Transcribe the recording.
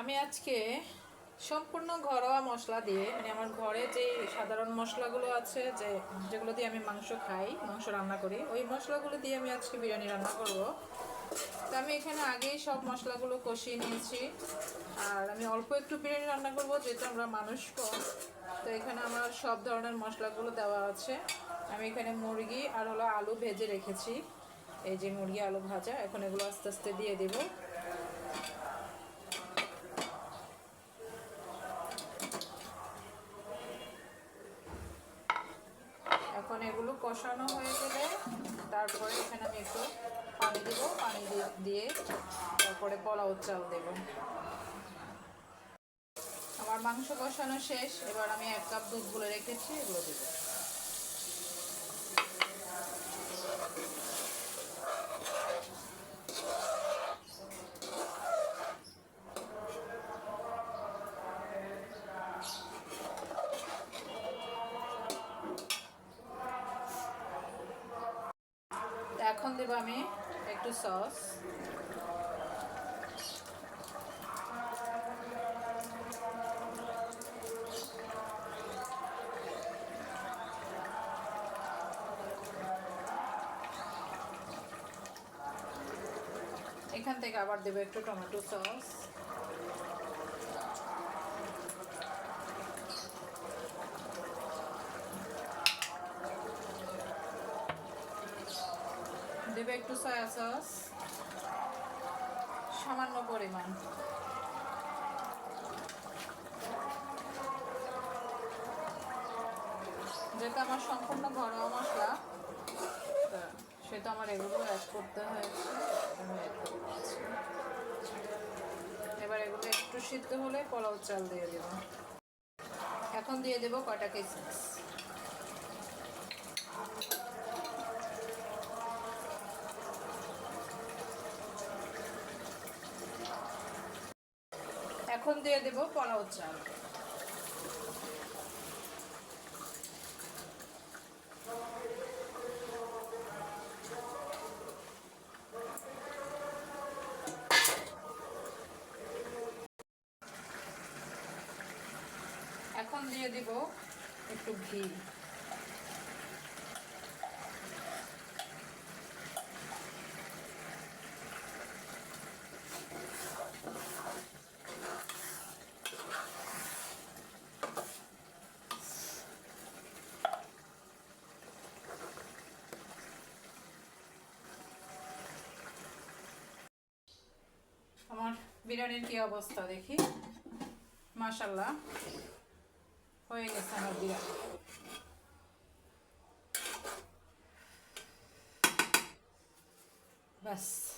আমি আজকে সম্পূর্ণ ঘরোয়া মশলা দিয়ে মানে আমার ঘরে যে সাধারণ মশলাগুলো আছে, যে যেগুলো দিয়ে আমি মাংস খাই, মাংস রান্না করি, ওই মশলাগুলো দিয়ে আমি আজকে বিরিয়ানি রান্না করব। তো আমি এখানে আগেই সব মশলাগুলো কষিয়ে নিয়েছি। আর আমি অল্প একটু বিরিয়ানি রান্না করব, যেহেতু আমরা মানুষ কম। তো এখানে আমার সব ধরনের মশলাগুলো দেওয়া আছে। আমি এখানে মুরগি আর হলো আলু ভেজে রেখেছি। এই যে মুরগি, আলু ভাজা, এখন এগুলো আস্তে আস্তে দিয়ে দেবো এখন এগুলো কষানো হয়ে গেলে তারপরে এখানে আমি একটু পানি দেবো, পানি দিয়ে- তারপরে পোলাও চাল দেব। আমার মাংস কষানো শেষ, এবার আমি এক কাপ দুধ গুলে রেখেছি, এগুলো দেবো। এখন দেবো আমি একটু সস। এখান থেকে আবার দেবো একটু টমেটো সস। দেবে একটু সয়া সস সামান্য পরিমাণ। যেটা আমার সম্পূর্ণ ঘরোয়া মশলা সেটা আমার এগুলো অ্যাড করতে হয়েছে। এবার এগুলো একটু সিদ্ধ হলে পোলাও চাল দিয়ে দেব। এখন দিয়ে দেবো কয়টা কিসমিস এখন দিয়ে দেব পোলাও চাল। এখন দিয়ে দিব একটু ঘি। আমার বিরিয়ানির কি অবস্থা দেখি? মাশাল্লাহ হয়ে গেছে আমার বিরিয়ানি। ব্যাস।